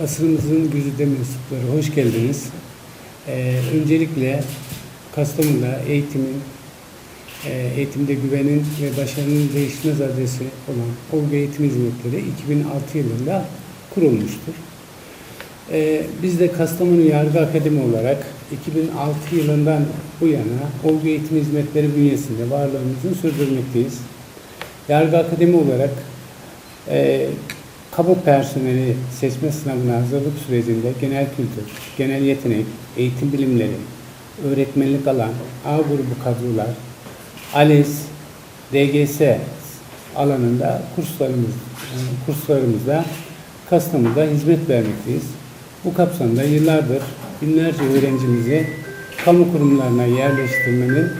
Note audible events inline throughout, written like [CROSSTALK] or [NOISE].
Basınımızın güzide mensupları hoş geldiniz. Ee, öncelikle Kastamonu'da eğitimin, e, eğitimde güvenin ve başarının değişmez adresi olan Olgu Eğitim Hizmetleri 2006 yılında kurulmuştur. Ee, biz de Kastamonu Yargı Akademi olarak 2006 yılından bu yana Olgu Eğitim Hizmetleri bünyesinde varlığımızı sürdürmekteyiz. Yargı Akademi olarak e, kamu personeli seçme sınavına hazırlık sürecinde genel kültür, genel yetenek, eğitim bilimleri, öğretmenlik alan, A grubu kadrolar, ALES, DGS alanında kurslarımız, kurslarımızda Kastamonu'da hizmet vermekteyiz. Bu kapsamda yıllardır binlerce öğrencimizi kamu kurumlarına yerleştirmenin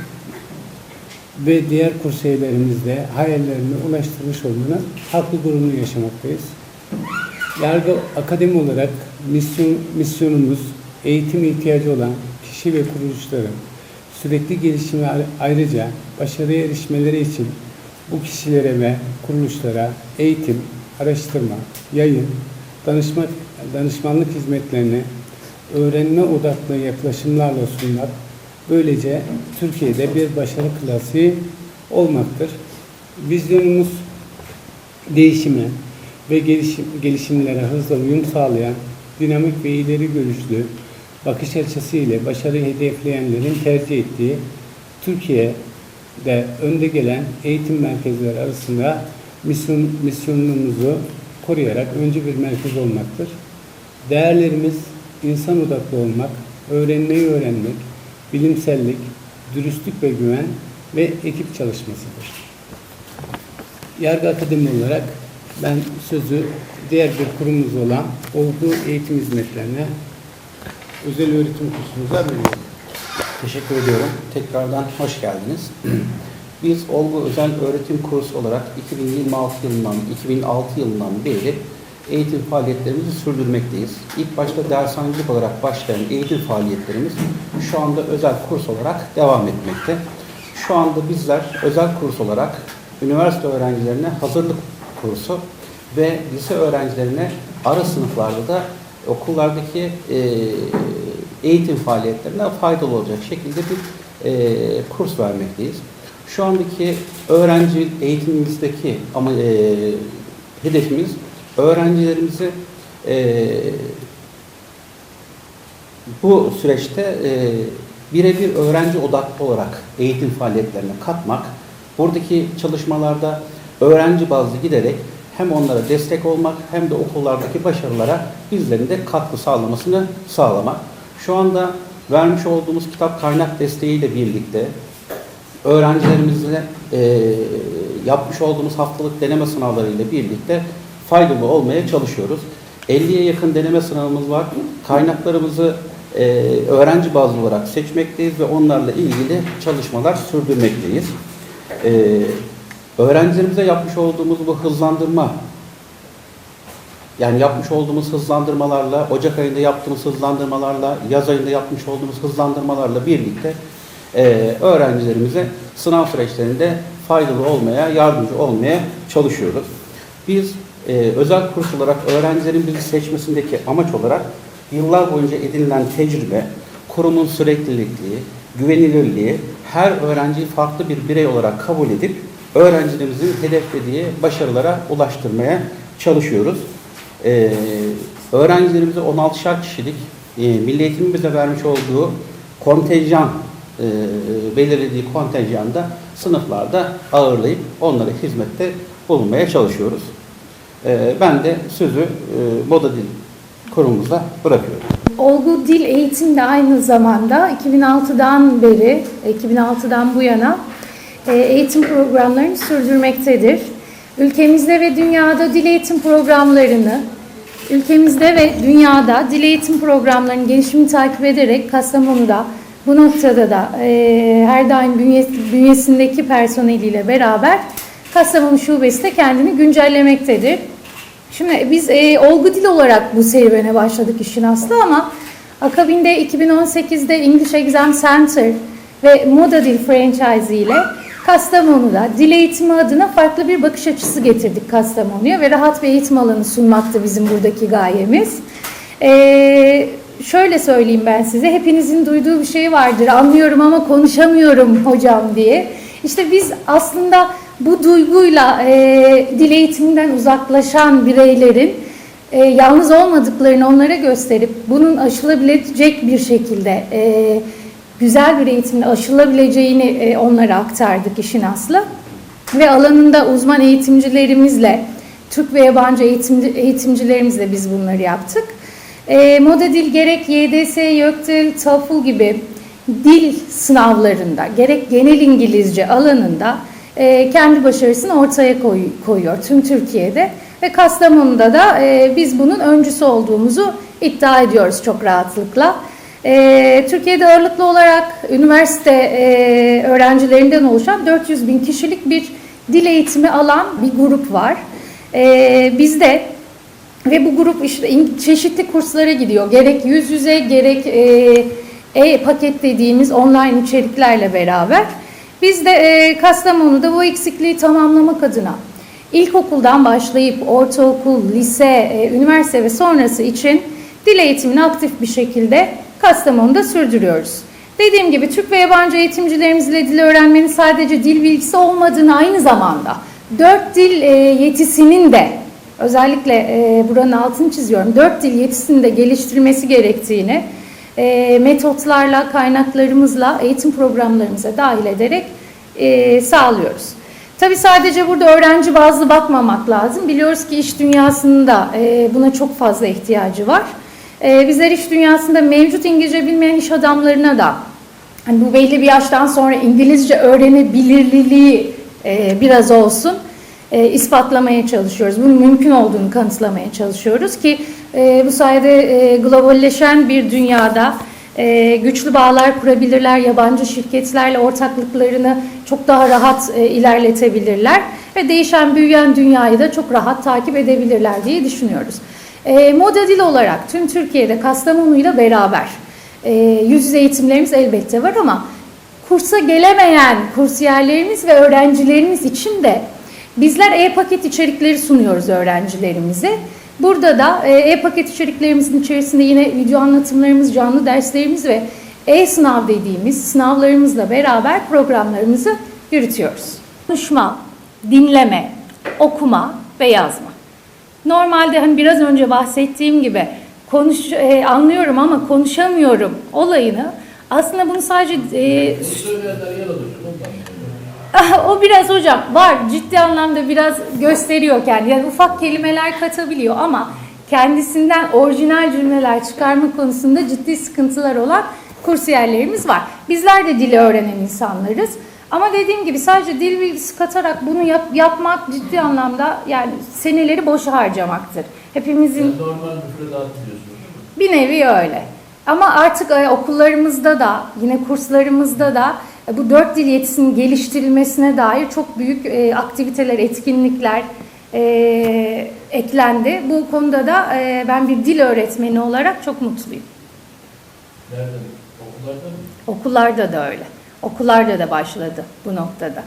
ve diğer kursiyerlerimizde hayallerine ulaştırmış olmanın haklı gururunu yaşamaktayız. Yargı Akademi olarak misyon, misyonumuz eğitim ihtiyacı olan kişi ve kuruluşların sürekli gelişimi ayrıca başarıya erişmeleri için bu kişilere ve kuruluşlara eğitim, araştırma, yayın, danışma, danışmanlık hizmetlerini öğrenme odaklı yaklaşımlarla sunmak, böylece Türkiye'de bir başarı klasiği olmaktır. Vizyonumuz değişime ve gelişim, gelişimlere hızla uyum sağlayan, dinamik ve ileri görüşlü bakış açısı ile başarıyı hedefleyenlerin tercih ettiği Türkiye'de önde gelen eğitim merkezleri arasında misyon, misyonumuzu koruyarak öncü bir merkez olmaktır. Değerlerimiz insan odaklı olmak, öğrenmeyi öğrenmek, bilimsellik, dürüstlük ve güven ve ekip çalışmasıdır. Yargı Akademi olarak ben sözü diğer bir kurumumuz olan Olgu Eğitim Hizmetlerine özel öğretim kursumuza veriyorum. Teşekkür ediyorum. Tekrardan hoş geldiniz. [CLEARS THROAT] Biz Olgu Özel Öğretim Kursu olarak 2026 yılından, 2006 yılından beri eğitim faaliyetlerimizi sürdürmekteyiz. İlk başta dershanecilik olarak başlayan eğitim faaliyetlerimiz şu anda özel kurs olarak devam etmekte. Şu anda bizler özel kurs olarak üniversite öğrencilerine hazırlık kursu ve lise öğrencilerine ara sınıflarda da okullardaki e, eğitim faaliyetlerine faydalı olacak şekilde bir e, kurs vermekteyiz. Şu andaki öğrenci eğitimimizdeki ama e, hedefimiz öğrencilerimizi e, bu süreçte e, birebir öğrenci odaklı olarak eğitim faaliyetlerine katmak, buradaki çalışmalarda öğrenci bazlı giderek hem onlara destek olmak hem de okullardaki başarılara bizlerin de katkı sağlamasını sağlamak. Şu anda vermiş olduğumuz kitap kaynak desteğiyle birlikte öğrencilerimizle e, yapmış olduğumuz haftalık deneme sınavlarıyla birlikte faydalı olmaya çalışıyoruz. 50'ye yakın deneme sınavımız var. Kaynaklarımızı e, öğrenci bazlı olarak seçmekteyiz ve onlarla ilgili çalışmalar sürdürmekteyiz. E, öğrencilerimize yapmış olduğumuz bu hızlandırma yani yapmış olduğumuz hızlandırmalarla, Ocak ayında yaptığımız hızlandırmalarla, yaz ayında yapmış olduğumuz hızlandırmalarla birlikte e, öğrencilerimize sınav süreçlerinde faydalı olmaya, yardımcı olmaya çalışıyoruz. Biz e, özel kurs olarak öğrencilerin bizi seçmesindeki amaç olarak yıllar boyunca edinilen tecrübe, kurumun sürekliliği, güvenilirliği, her öğrenciyi farklı bir birey olarak kabul edip öğrencilerimizin hedeflediği başarılara ulaştırmaya çalışıyoruz. Ee, öğrencilerimize 16'şar kişilik e, Milli Eğitim'in bize vermiş olduğu kontenjan e, belirlediği kontenjanda sınıflarda ağırlayıp onlara hizmette bulunmaya çalışıyoruz. E, ben de sözü e, Moda Dil kurumumuza bırakıyorum. Olgu Dil Eğitim de aynı zamanda 2006'dan beri, 2006'dan bu yana eğitim programlarını sürdürmektedir. Ülkemizde ve dünyada dil eğitim programlarını, ülkemizde ve dünyada dil eğitim programlarının gelişimini takip ederek Kastamonu'da bu noktada da e, her daim bünyes- bünyesindeki personeliyle beraber Kastamonu Şubesi de kendini güncellemektedir. Şimdi biz e, olgu dil olarak bu serüvene başladık işin aslı ama akabinde 2018'de English Exam Center ve Moda Dil franchise ile Kastamonu'da dil eğitimi adına farklı bir bakış açısı getirdik Kastamonu'ya ve rahat bir eğitim alanı sunmaktı bizim buradaki gayemiz. Ee, şöyle söyleyeyim ben size, hepinizin duyduğu bir şey vardır. Anlıyorum ama konuşamıyorum [LAUGHS] hocam diye. İşte biz aslında bu duyguyla e, dil eğitiminden uzaklaşan bireylerin e, yalnız olmadıklarını onlara gösterip bunun aşılabilecek bir şekilde e, güzel bir eğitimle aşılabileceğini e, onlara aktardık işin aslı. Ve alanında uzman eğitimcilerimizle, Türk ve yabancı eğitimci, eğitimcilerimizle biz bunları yaptık. E, Moda Dil gerek YDS, YÖKDİL, TOEFL gibi dil sınavlarında, gerek genel İngilizce alanında e, kendi başarısını ortaya koy, koyuyor tüm Türkiye'de. Ve Kastamonu'da da e, biz bunun öncüsü olduğumuzu iddia ediyoruz çok rahatlıkla. E, Türkiye'de ağırlıklı olarak üniversite e, öğrencilerinden oluşan 400 bin kişilik bir dil eğitimi alan bir grup var. E, bizde ve bu grup işte çeşitli kurslara gidiyor. Gerek yüz yüze gerek e, e-paket dediğimiz online içeriklerle beraber. Biz de e, Kastamonu'da bu eksikliği tamamlamak adına ilkokuldan başlayıp ortaokul, lise, e, üniversite ve sonrası için dil eğitimini aktif bir şekilde Kastamonu'da sürdürüyoruz. Dediğim gibi Türk ve yabancı eğitimcilerimizle dil öğrenmenin sadece dil bilgisi olmadığını aynı zamanda dört dil e, yetisinin de özellikle e, buranın altını çiziyorum. Dört dil yetisini de geliştirmesi gerektiğini e, metotlarla, kaynaklarımızla eğitim programlarımıza dahil ederek sağlıyoruz. Tabii sadece burada öğrenci bazlı bakmamak lazım. Biliyoruz ki iş dünyasında buna çok fazla ihtiyacı var. E, bizler iş dünyasında mevcut İngilizce bilmeyen iş adamlarına da hani bu belli bir yaştan sonra İngilizce öğrenebilirliliği e, biraz olsun e, ispatlamaya çalışıyoruz. Bunun mümkün olduğunu kanıtlamaya çalışıyoruz ki e, bu sayede e, globalleşen bir dünyada e, güçlü bağlar kurabilirler, yabancı şirketlerle ortaklıklarını çok daha rahat e, ilerletebilirler ve değişen, büyüyen dünyayı da çok rahat takip edebilirler diye düşünüyoruz. E, moda dil olarak tüm Türkiye'de Kastamonu'yla beraber e, yüz yüze eğitimlerimiz elbette var ama kursa gelemeyen kursiyerlerimiz ve öğrencilerimiz için de bizler e-paket içerikleri sunuyoruz öğrencilerimize. Burada da e, e-paket içeriklerimizin içerisinde yine video anlatımlarımız, canlı derslerimiz ve e-sınav dediğimiz sınavlarımızla beraber programlarımızı yürütüyoruz. Konuşma, dinleme, okuma ve yazma. Normalde hani biraz önce bahsettiğim gibi konuş e, anlıyorum ama konuşamıyorum olayını aslında bunu sadece e, [LAUGHS] o biraz hocam var ciddi anlamda biraz gösteriyor kendi. Yani ufak kelimeler katabiliyor ama kendisinden orijinal cümleler çıkarma konusunda ciddi sıkıntılar olan kursiyerlerimiz var. Bizler de dili öğrenen insanlarız. Ama dediğim gibi sadece dil bilgisi katarak bunu yap- yapmak ciddi anlamda yani seneleri boşa harcamaktır. Hepimizin Normal müfredat diyorsunuz. bir nevi öyle. Ama artık e, okullarımızda da yine kurslarımızda da e, bu dört dil yetisinin geliştirilmesine dair çok büyük e, aktiviteler, etkinlikler e, eklendi. Bu konuda da e, ben bir dil öğretmeni olarak çok mutluyum. Nerede? Okullarda mı? Okullarda da öyle. Okullarda da başladı bu noktada.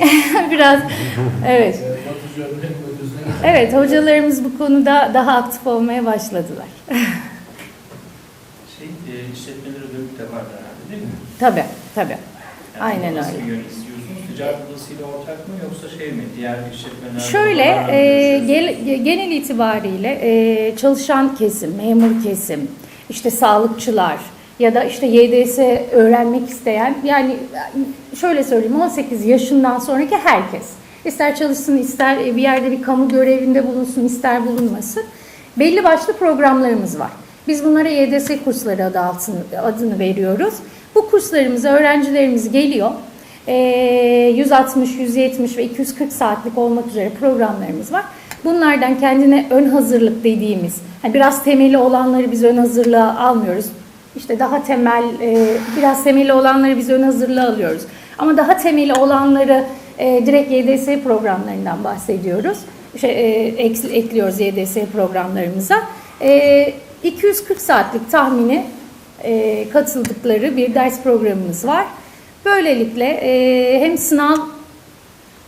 [LAUGHS] Biraz evet. Evet hocalarımız bu konuda daha aktif olmaya başladılar. Şey, e, işletmeleri de var herhalde değil mi? tabii tabii. Yani Aynen nasıl öyle. istiyorsunuz? Ticaret odasıyla ortak mı yoksa şey mi? Diğer işletmeler Şöyle e, gel- genel itibariyle e, çalışan kesim, memur kesim, işte sağlıkçılar ya da işte YDS öğrenmek isteyen yani şöyle söyleyeyim 18 yaşından sonraki herkes. İster çalışsın, ister bir yerde bir kamu görevinde bulunsun, ister bulunmasın. Belli başlı programlarımız var. Biz bunlara YDS kursları adı altını, adını veriyoruz. Bu kurslarımıza öğrencilerimiz geliyor. Ee, 160, 170 ve 240 saatlik olmak üzere programlarımız var. Bunlardan kendine ön hazırlık dediğimiz, hani biraz temeli olanları biz ön hazırlığa almıyoruz. İşte daha temel, e, biraz temeli olanları biz ön hazırlığa alıyoruz. Ama daha temeli olanları e, direkt YDS programlarından bahsediyoruz. İşte, e, ekliyoruz YDS programlarımıza. E, 240 saatlik tahmini katıldıkları bir ders programımız var. Böylelikle hem sınav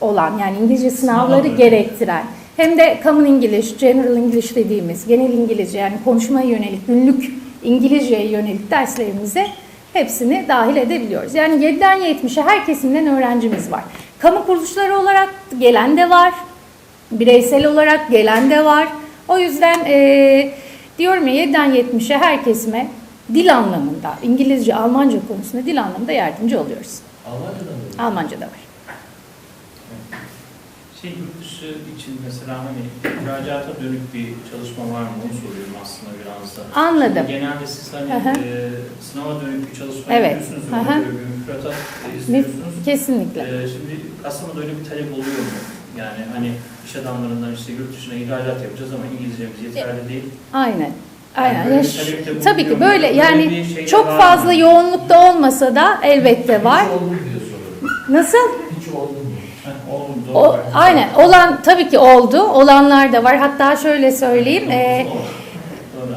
olan yani İngilizce sınavları Sınavları. gerektiren hem de Common English, General English dediğimiz genel İngilizce yani konuşmaya yönelik günlük İngilizceye yönelik derslerimize hepsini dahil edebiliyoruz. Yani 7'den 70'e her kesimden öğrencimiz var. Kamu kuruluşları olarak gelen de var, bireysel olarak gelen de var. O yüzden eee diyorum ya 7'den 70'e her kesime dil anlamında, İngilizce, Almanca konusunda dil anlamında yardımcı oluyoruz. Almanya'da mı? Almanca da var. Şey yurt dışı için mesela hani ihracata dönük bir çalışma var mı onu soruyorum aslında biraz da. Anladım. Şimdi genelde siz hani hı. e, sınava dönük bir çalışma Evet. yapıyorsunuz. Hı. bir müfredat e, Biz- istiyorsunuz. Kesinlikle. E, şimdi aslında öyle bir talep oluyor mu? Yani hani iş adamlarından işte yurt dışına ihracat yapacağız ama İngilizcemiz yeterli değil. Aynen. Yani Aynen. böyle Ya bir ş- talep de tabii ki böyle Böyle yani şey çok fazla mı? yoğunlukta olmasa da elbette var. Nasıl? Hiç oldu mu? Heh, oldu, doğru. O, aynen. Olan tabii ki oldu. Olanlar da var. Hatta şöyle söyleyeyim. e,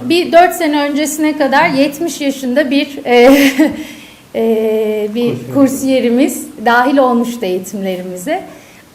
bir 4 sene öncesine kadar 70 yaşında bir e, [LAUGHS] e, bir Kursiyer. kursiyerimiz dahil olmuştu eğitimlerimize.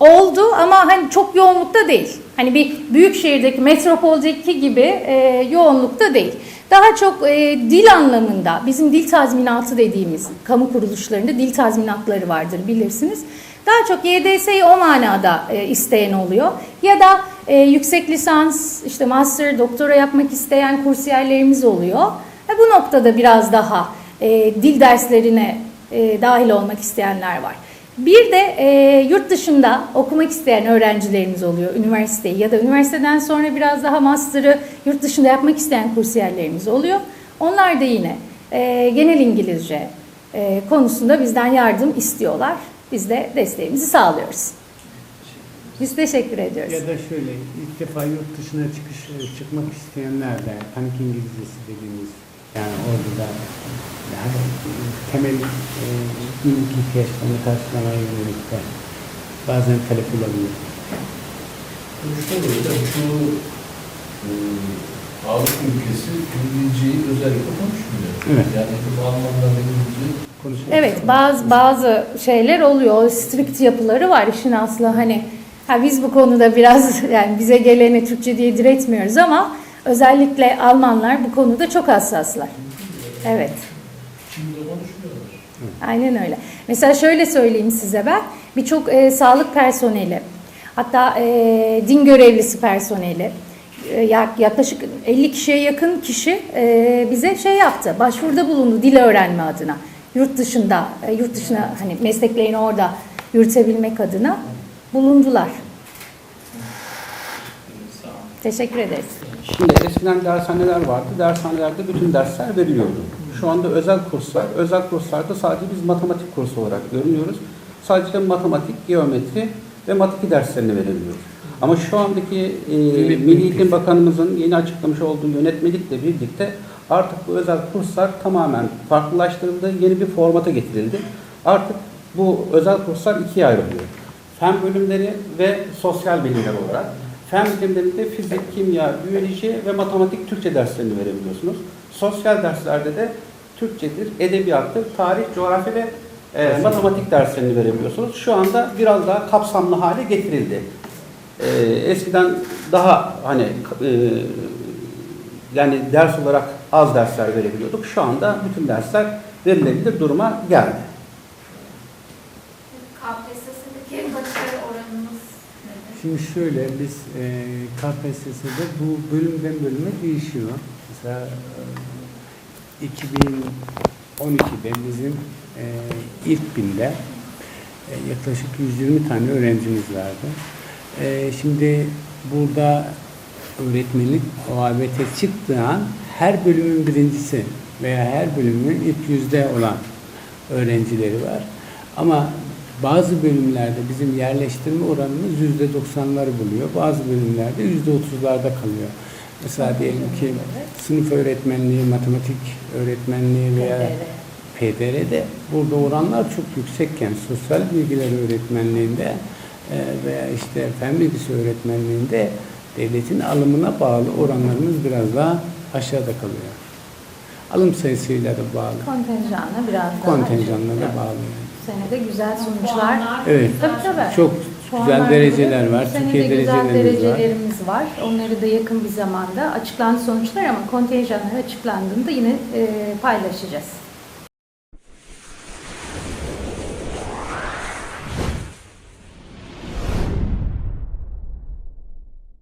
Oldu ama hani çok yoğunlukta değil. Hani bir büyük şehirdeki metropoldeki gibi e, yoğunlukta değil. Daha çok e, dil anlamında bizim dil tazminatı dediğimiz kamu kuruluşlarında dil tazminatları vardır bilirsiniz. Daha çok YDS'yi o manada e, isteyen oluyor. Ya da e, yüksek lisans, işte master, doktora yapmak isteyen kursiyerlerimiz oluyor. Ve bu noktada biraz daha e, dil derslerine e, dahil olmak isteyenler var. Bir de e, yurt dışında okumak isteyen öğrencilerimiz oluyor üniversiteyi ya da üniversiteden sonra biraz daha master'ı yurt dışında yapmak isteyen kursiyerlerimiz oluyor. Onlar da yine e, genel İngilizce e, konusunda bizden yardım istiyorlar. Biz de desteğimizi sağlıyoruz. Biz teşekkür ediyoruz. Ya da şöyle ilk defa yurt dışına çıkış çıkmak isteyenler de panik İngilizcesi dediğimiz yani orada da yani temel e, günlük ihtiyaçlarını karşılamaya yönelik de bazen talep olabiliyor. Sonuçta böyle çoğu e, Avrupa ülkesi İngilizceyi özellikle konuşmuyor. Evet. Yani bu Almanlar da İngilizce Konuşalım. Evet bazı bazı şeyler oluyor. Strict yapıları var işin aslı hani ha biz bu konuda biraz [LAUGHS] yani bize gelene Türkçe diye diretmiyoruz ama özellikle Almanlar bu konuda çok hassaslar. Evet. Aynen öyle. Mesela şöyle söyleyeyim size ben. Birçok e, sağlık personeli, hatta e, din görevlisi personeli, e, yak- yaklaşık 50 kişiye yakın kişi e, bize şey yaptı, başvuruda bulundu dil öğrenme adına. Yurt dışında, e, yurt dışına hani mesleklerini orada yürütebilmek adına bulundular. Teşekkür ederiz. Şimdi eskiden dershaneler vardı. Dershanelerde bütün dersler veriliyordu. Şu anda özel kurslar. Özel kurslarda sadece biz matematik kursu olarak görünüyoruz. Sadece matematik, geometri ve matematik derslerini verebiliyoruz. Ama şu andaki e, Milli Eğitim Bakanımızın yeni açıklamış olduğu yönetmelikle birlikte artık bu özel kurslar tamamen farklılaştırıldı. Yeni bir formata getirildi. Artık bu özel kurslar ikiye ayrılıyor. Fen bölümleri ve sosyal bilimler olarak. Fen bilimlerinde fizik, kimya, biyoloji ve matematik, Türkçe derslerini verebiliyorsunuz. Sosyal derslerde de Türkçedir, edebiyattır, tarih, coğrafya ve e, matematik derslerini verebiliyorsunuz. Şu anda biraz daha kapsamlı hale getirildi. E, eskiden daha hani e, yani ders olarak az dersler verebiliyorduk. Şu anda bütün dersler verilebilir duruma geldi. KPSS'deki başarı oranımız nedir? Şimdi şöyle biz e, KPSS'de bu bölümden bölüme değişiyor. Mesela e, 2012'de bizim e, ilk binde e, yaklaşık 120 tane öğrencimiz vardı. E, şimdi burada öğretmenlik OABT çıktığı an her bölümün birincisi veya her bölümün ilk yüzde olan öğrencileri var. Ama bazı bölümlerde bizim yerleştirme oranımız yüzde doksanları buluyor. Bazı bölümlerde yüzde otuzlarda kalıyor. Mesela diyelim ki sınıf öğretmenliği, matematik öğretmenliği veya PDR'de burada oranlar çok yüksekken sosyal bilgiler öğretmenliğinde e, veya işte fen bilgisi öğretmenliğinde devletin alımına bağlı oranlarımız biraz daha aşağıda kalıyor. Alım sayısıyla da bağlı. Kontenjanla biraz daha. Kontenjanlara bağlı. yani. Bu sene de güzel sonuçlar. Evet. Tabii tabii. Çok Puanlar güzel dereceler gibi. var. Türkiye de güzel derecelerimiz var. derecelerimiz var. Onları da yakın bir zamanda açıklandı sonuçlar ama kontenjanlar açıklandığında yine e, paylaşacağız.